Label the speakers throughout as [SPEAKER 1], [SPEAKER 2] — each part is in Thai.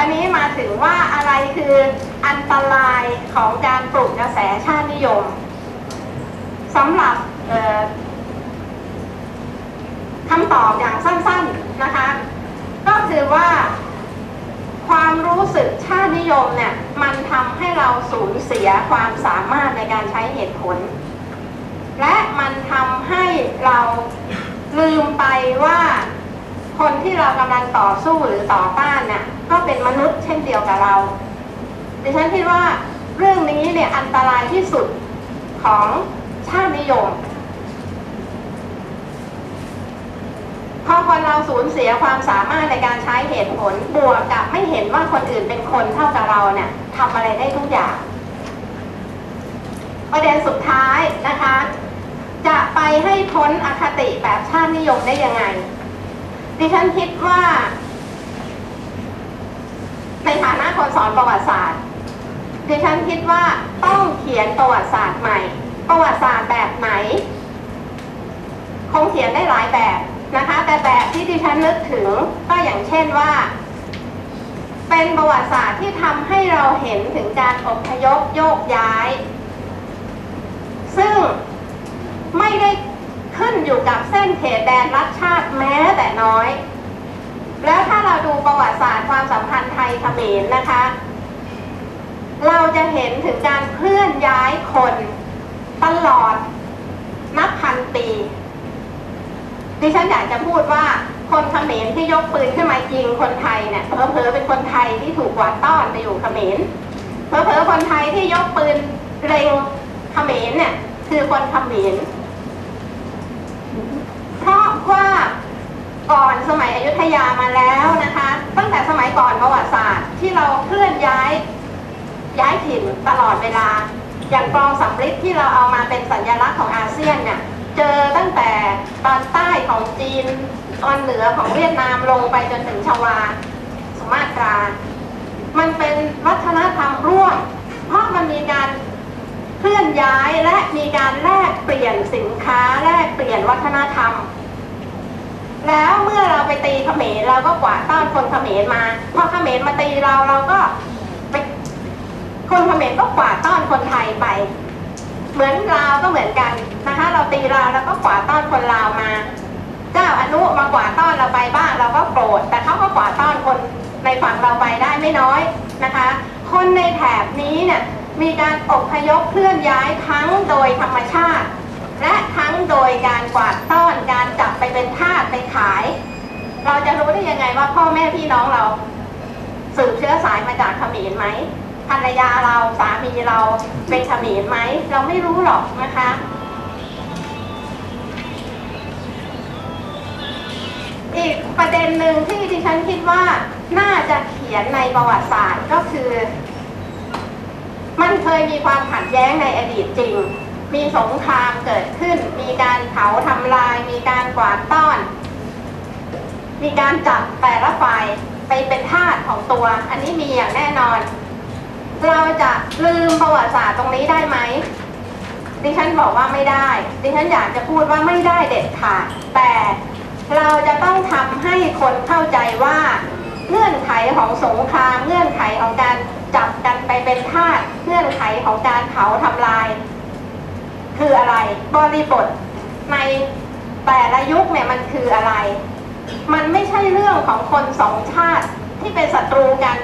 [SPEAKER 1] ตอนนี้มาถึงว่าอะไรคืออันตรายของการปลุกกระแสชาตินิยมสำหรับคำตอบอย่างสั้นๆนะคะ ก็คือว่าความรู้สึกชาตินิยมเนี่ยมันทำให้เราสูญเสียความสามารถในการใช้เหตุผล และมันทำให้เราลืมไปว่า คนที่เรากำลังต่อสู้หรือต่อต้านเนี่ยก็เป็นมนุษย์เช่นเดียวกับเรา ดิฉันคิดว่าเรื่องนี้เนี่ยอันตรายที่สุดของชาตินิยม พอคนเราสูญเสียความสามารถในการใช้เหตุผลบวกกับไม่เห็นว่าคนอื่นเป็นคนเท่ากับเราเนี่ยทำอะไรได้ทุกอย่าง ประเด็นสุดท้ายนะคะ จะไปให้พ้นอคติแบบชาตินิยมได้ยังไง ดิฉันคิดว่า ในฐานะคนสอนประวัติศาสตร์ ดิฉันคิดว่าต้องเขียนประวัติศาสตร์ใหม่ ประวัติศาสตร์แบบไหน คงเขียนได้หลายแบบนะคะ แต่แบบที่ดิฉันนึกถึงก็อย่างเช่นว่า เป็นประวัติศาสตร์ที่ทำให้เราเห็นถึงการอพยพโยกย้าย ซึ่งไม่ได้ ขึ้นอยู่กับเส้นเขตแดนรัฐชาติแม้แต่น้อย แล้วถ้าเราดูประวัติศาสตร์ความสัมพันธ์ไทยเขมรนะคะ เราจะเห็นถึงการเคลื่อนย้ายคนตลอดนับพันปี ดิฉันอยากจะพูดว่าคนเขมรที่ยกปืนขึ้นมายิงคนไทยเนี่ยเพอๆเป็นคนไทยที่ถูกกวาดต้อนไปอยู่เขมรเพอๆคนไทยที่ยกปืนเร็งเขมรเนี่ยคือคนเขมร ว่าก่อนสมัยอยุธยามาแล้วนะคะ ตั้งแต่สมัยก่อนประวัติศาสตร์ที่เราเคลื่อนย้ายย้ายถิ่นตลอดเวลา อย่างกรองสำริดที่เราเอามาเป็นสัญลักษณ์ของอาเซียนเนี่ยเจอตั้งแต่ตอนใต้ของจีนตอนเหนือของเวียดนามลงไปจนถึงชวา สมาตรา มันเป็นวัฒนธรรมร่วม เพราะมันมีการเคลื่อนย้ายและมีการแลกเปลี่ยนสินค้าแลกเปลี่ยนวัฒนธรรม แล้วเมื่อเราไปตีเขมรเราก็กวาดต้อนคนเขมรมาพอเขมรมาตีเราเราก็ไปคนเขมรก็กวาดต้อนคนไทยไป เหมือนลาวก็เหมือนกันนะคะ เราตีลาวแล้วก็กวาดต้อนคนลาวมา เจ้าอนุมากวาดต้อนเราไปบ้างเราก็โกรธแต่เขาก็กวาดต้อนคนในฝั่งเราไปได้ไม่น้อยนะคะ คนในแถบนี้เนี่ยมีการอพยพเคลื่อนย้ายทั้งโดยธรรมชาติ และทั้งโดยการกวาดต้อนการจับไปเป็นทาสไปขาย เราจะรู้ได้ยังไงว่าพ่อแม่พี่น้องเรา สืบเชื้อสายมาจากเขมรไหมภรรยาเราสามีเราเป็นเขมรไหม เราไม่รู้หรอกนะคะ อีกประเด็นหนึ่งที่ดิฉันคิดว่าน่าจะเขียนในประวัติศาสตร์ก็คือ มันเคยมีความขัดแย้งในอดีตจริง มีสงครามเกิดขึ้น มีการเผาทำลาย มีการกวาดต้อน มีการจับแต่ละฝ่ายไปเป็นทาสของตัว อันนี้มีอย่างแน่นอน เราจะลืมประวัติศาสตร์ตรงนี้ได้ไหมดิฉันบอกว่าไม่ได้ ดิฉันอยากจะพูดว่าไม่ได้เด็ดขาด แต่เราจะต้องทำให้คนเข้าใจว่าเงื่อนไขของสงคราม เงื่อนไขของการจับกันไปเป็นทาส เงื่อนไขของการเผาทำลาย คืออะไร บริบทในแต่ละยุคเนี่ยมันคืออะไร มันไม่ใช่เรื่องของคนสองชาติที่เป็นศัตรูกัน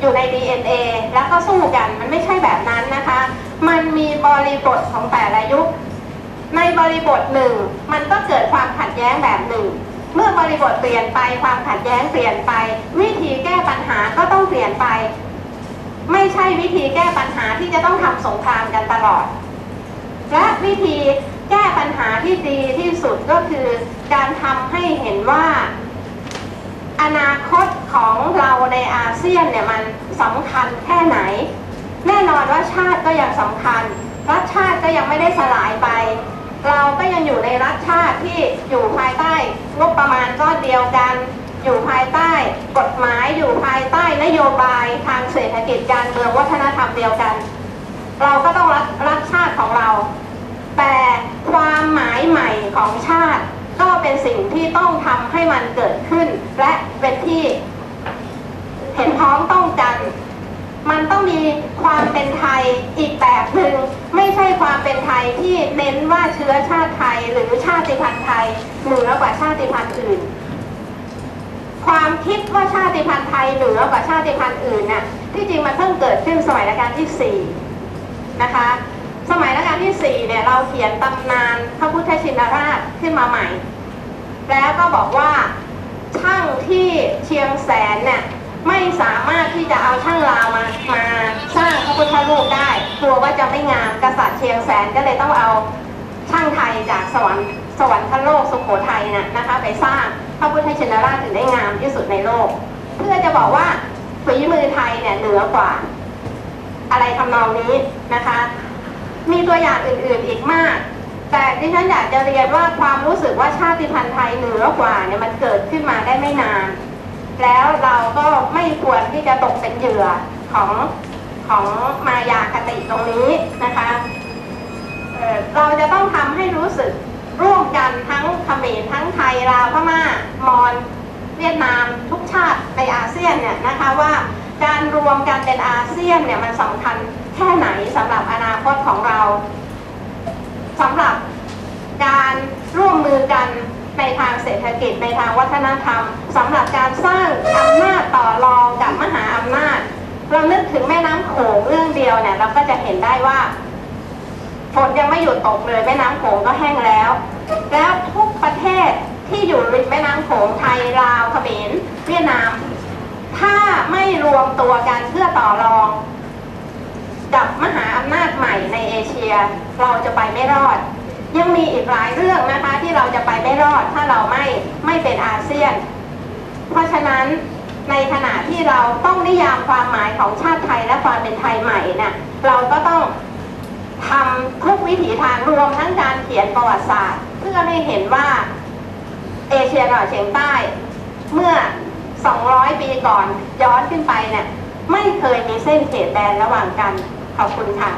[SPEAKER 1] อยู่ใน DNA แล้วก็สู้กันมันไม่ใช่แบบนั้นนะคะ มันมีบริบทของแต่ละยุค ในบริบทหนึ่งมันก็เกิดความขัดแย้งแบบหนึ่ง เมื่อบริบทเปลี่ยนไปความขัดแย้งเปลี่ยนไป วิธีแก้ปัญหาก็ต้องเปลี่ยนไป ไม่ใช่วิธีแก้ปัญหาที่จะต้องทำสงครามกันตลอด และวิธีแก้ปัญหาที่ดีที่สุดก็คือ การทำให้เห็นว่า อนาคตของเราในอาเซียนเนี่ยมันสำคัญแค่ไหน แน่นอนว่าชาติก็ยังสำคัญรัฐชาติก็ยังไม่ได้สลายไป เราก็ยังอยู่ในรัฐชาติที่อยู่ภายใต้งบประมาณก้อนเดียวกัน อยู่ภายใต้กฎหมายอยู่ภายใต้นโยบายทางเศรษฐกิจการเมืองวัฒนธรรมเดียวกัน เราก็ต้องรักรักชาติของเรา แต่ความหมายใหม่ของชาติ ก็เป็น สิ่งที่ต้องทำให้มันเกิดขึ้น และเป็นที่เห็นพ้องต้องกัน มันต้องมีความเป็นไทยอีกแบบหนึ่งไม่ใช่ความเป็นไทยที่เน้นว่าเชื้อชาติไทยหรือชาติพันธุ์ไทยเหนือกว่าชาติพันธุ์อื่น ความคิดว่าชาติพันธุ์ไทยเหนือกว่าชาติพันธุ์อื่นน่ะที่จริงมันเพิ่งเกิดขึ้นสมัยรัชกาลที่สี่นะคะสมัยรัชกาลที่สี่เนี่ยเราเขียนตำนานพระพุทธชินราชขึ้นมาใหม่ แล้วก็บอกว่าช่างที่เชียงแสนเนี่ยไม่สามารถที่จะเอาช่างลาวมามาสร้างพระพุทธรูปได้กลัวว่าจะไม่งามกษัตริย์เชียงแสนก็เลยต้องเอาช่างไทยจากสวรรค์สวรรคโลกสุโขทัยน่ะนะคะ ไปสร้างพระพุทธชินราชถึงได้งามที่สุดในโลก เพื่อจะบอกว่าฝีมือไทยเนี่ยเหนือกว่า อะไรทำนองนี้นะคะ มีตัวอย่างอื่นๆอีกมาก แต่ดิฉันอยากจะเรียนว่าความรู้สึกว่าชาติพันธุ์ไทยเหนือกว่าเนี่ยมันเกิดขึ้นมาได้ไม่นาน แล้วเราก็ไม่ควรที่จะตกเป็นเหยื่อของของมายาคติตรงนี้นะคะเเราจะต้องทำให้รู้สึกร่วมกันทั้งเขมรทั้งไทยลาวพม่ามอญเวียดนามทุกชาติในอาเซียนเนี่ยนะคะว่าการรวมกันเป็นอาเซียนเนี่ยมันสำคัญแค่ไหนสำหรับอนาคตของเรา สำหรับการร่วมมือกันในทางเศรษฐกิจในทางวัฒนธรรมสำหรับการสร้างอำนาจต่อรองกับมหาอำนาจ เรานึกถึงแม่น้ำโขงเรื่องเดียวเนี่ยเราก็จะเห็นได้ว่าฝนยังไม่หยุดตกเลยแม่น้ำโขงก็แห้งแล้ว แล้วทุกประเทศที่อยู่ริมแม่น้ำโขงไทยลาวเขมรเวียดนาม ถ้าไม่รวมตัวกันเพื่อต่อรอง กับมหา ใหม่ในเอเชีย เราจะไปไม่รอด ยังมีอีกหลายเรื่องนะคะที่เราจะไปไม่รอด ถ้าเราไม่ไม่เป็นอาเซียน เพราะฉะนั้นในขณะที่เราต้องนิยามความหมายของชาติไทยและความเป็นไทยใหม่นี่ยเราก็ต้องทำทุกวิถีทางรวมทั้งการเขียนประวัติศาสตร์ เพื่อให้เห็นว่าเอเชียตะวันออกเฉียงใต้ เมื่อ 200 ปีก่อนย้อนขึ้นไปเนี่ยไม่เคยมีเส้นเขตแดนระหว่างกัน ขอบคุณค่ะ